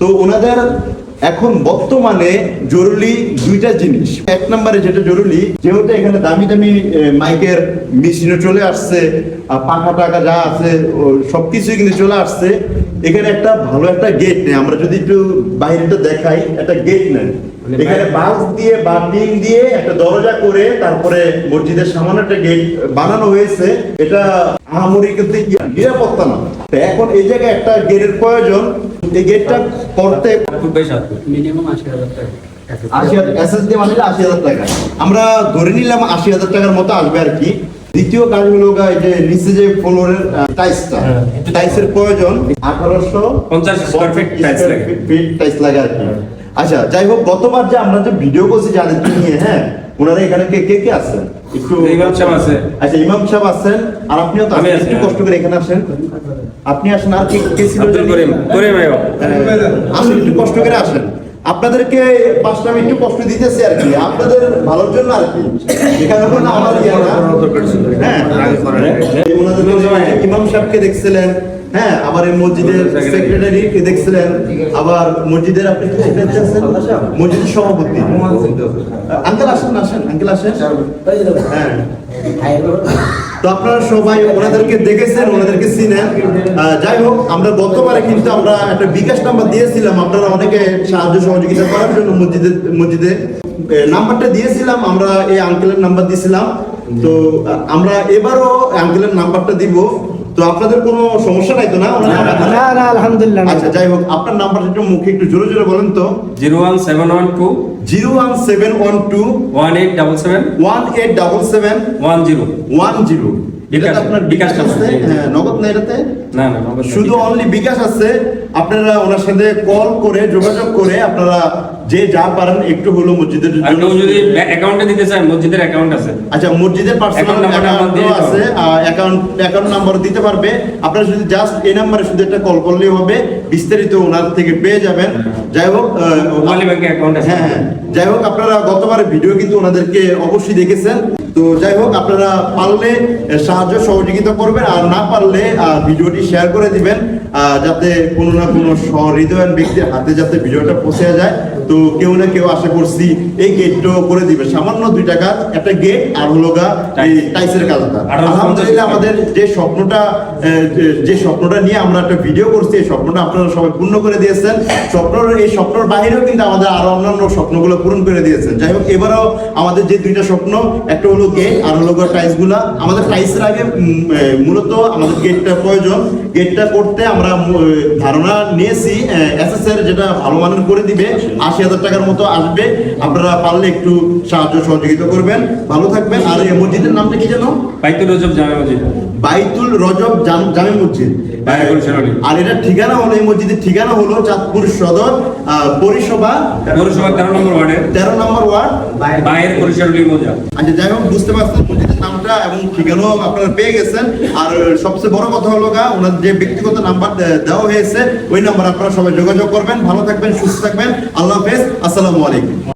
তো ওনাদের এখন বর্তমানে জরুরি দুইটা জিনিস। এক নম্বরে যেটা জরুরি যেহেতু এখানে দামি দামি মাইকের মেশিনও চলে আসছে আর পাখা টাকা যা আছে ও সবকিছুই কিন্তু চলে আসছে। এখানে একটা ভালো একটা গেট নেই। আমরা যদি একটু বাইরেটা দেখাই একটা গেট নেই। এখানে বাঁশ দিয়ে বা টিন দিয়ে একটা দরজা করে তারপরে মসজিদের সামনে একটা গেট বানানো হয়েছে। এটা আহামরি কিন্তু নিরাপত্তা না। এখন এই জায়গায় একটা গেটের প্রয়োজন। এই গেটটা করতে মিনিমাম আশি হাজার টাকা। মানে আশি হাজার টাকা। আমরা ধরে নিলাম আশি হাজার টাকার মতো আসবে আর কি। দ্বিতীয় কাজ হলো যে নিচে যে ফ্লোরের টাইলসটা হ্যাঁ। টাইলসের প্রয়োজন। আঠারোশো 50 square feet tiles লাগে। ফিট টাইলস লাগে আর কি। আচ্ছা যাই হোক গতবার যে আমরা যে ভিডিও করছি যাদেরকে নিয়ে হ্যাঁ ওনারা এখানে কে কে কে আছেন? একটু ইমাম সাহেব আছে। আচ্ছা ইমাম সাহেব আছেন আর আপনিও তো আমি আছেন। আছি, একটু। কষ্ট করে এখানে আসেন। আপনি আসেন আর কে কে ছিল করিম করিম ভাই। একটু কষ্ট করে আসেন। আপনাদেরকে পাঁচটা আমি একটু কষ্ট দিতেছি আর কি। আপনাদের ভালোর জন্য আর কি। এখানে কোনো আমার ইয়ে না। হ্যাঁ। ইমাম সাহেবকে দেখছিলেন। হ্যাঁ আবার এই মসজিদের সেক্রেটারি কে দেখছিলেন। আবার মসজিদের আপনি কি সেক্রেটারি আছেন? মসজিদের সভাপতি। আঙ্কেল আসেন আসেন আঙ্কেল আসেন। হ্যাঁ। তো আপনারা সবাই ওনাদেরকে দেখেছেন ওনাদেরকে চিনেন। যাই হোক আমরা গতবারে কিন্তু আমরা একটা বিকাশ নাম্বার দিয়েছিলাম। আপনারা অনেকে সাহায্য সহযোগিতা করার জন্য মসজিদে মসজিদে নাম্বারটা দিয়েছিলাম। আমরা এই আঙ্কেলের নাম্বার দিয়েছিলাম তো আমরা এবারও আঙ্কেলের নাম্বারটা দিব। তো আপনাদের কোনো সমস্যা নাই তো না? না না আলহামদুলিল্লাহ। আচ্ছা যাই হোক আপনার নাম্বারটা একটু মুখে একটু জোরে জোরে বলেন তো। Zero one seven one two zero one seven one two one eight double seven one eight double seven one zero. One zero. BKash, আপনার বিকাশ আছে। হ্যাঁ, নগদ না এটাতে। না না শুধু অনলি বিকাশ আছে। আপনারা ওনার সাথে কল করে যোগাযোগ করে আপনারা যে যা পারেন একটু হলো মসজিদের আর জন্য যদি অ্যাকাউন্টে দিতে মসজিদের অ্যাকাউন্ট আছে। আচ্ছা মসজিদের পার্সোনাল দিতে আছে অ্যাকাউন্ট অ্যাকাউন্ট নাম্বার দিতে পারবে। আপনারা শুধু জাস্ট এই নাম্বারে শুধু একটা কল করলেই হবে। বিস্তারিত ওনার থেকে পেয়ে যাবেন। যাই হোক হ্যাঁ হ্যাঁ। যাই হোক আপনারা গতবারের ভিডিও কিন্তু ওনাদেরকে অবশ্যই দেখেছেন। তো যাই হোক আপনারা পারলে সাহায্য সহযোগিতা করবেন আর না পারলে ভিডিওটি শেয়ার করে দিবেন যাতে কোনো না কোনো সহৃদয়ান ব্যক্তির হাতে যাতে ভিডিওটা পৌঁছে যায়। তো কেউ না কেউ আশা করছি এই গেটটাও করে দিবে। সামান্য দুই টাকা একটা গেট আর হলো গা টাইসের কাজটা। আলহামদুলিল্লাহ আমাদের যে স্বপ্নটা যে- স্বপ্নটা নিয়ে আমরা একটা ভিডিও করছি এই স্বপ্নটা আপনারা সবাই পূর্ণ করে দিয়েছেন। স্বপ্নর এই স্বপ্নর বাইরেও কিন্তু আমাদের আরও অন্যান্য স্বপ্নগুলো পূরণ করে দিয়েছেন। যাই হোক এবারও আমাদের যে দুইটা স্বপ্ন একটা হলো গেট আর হলো টাইলসগুলা আমাদের টাইলসের আগে মূলত আমাদের গেটটা প্রয়োজন। গেটটা করতে আমরা ধারণা নিয়েছি এসএস এর যেটা ভালো মানের করে দিবে আশি হাজার টাকার মতো আসবে। আপনারা পারলে একটু সাহায্য সহযোগিতা করবেন। ভালো থাকবেন। আর এই মসজিদের নামটা কি জানো বাইতুল রজব জামে মসজিদ। বাইতুল রজব জাম- মসজিদ। আর এটার ঠিকানা হলো এই মসজিদের ঠিকানা হলো চাঁদপুর সদর আহ, পরিষেবা তেরো নম্বর তেরো নম্বর ওয়ার্ড। বাইরের মৌজা আচ্ছা যাই হোক বুঝতে পারছেন মসজিদের নামটা এবং ঠিকানাও আপনারা পেয়ে গেছেন। আর সবচেয়ে বড় কথা হলো গা ওনার যে ব্যক্তিগত নাম্বার দেওয়া হয়েছে ওই নাম্বার আপনারা সবাই যোগাযোগ করবেন। ভালো থাকবেন সুস্থ থাকবেন। আল্লাহ হাফেজ। আসসালামু আলাইকুম।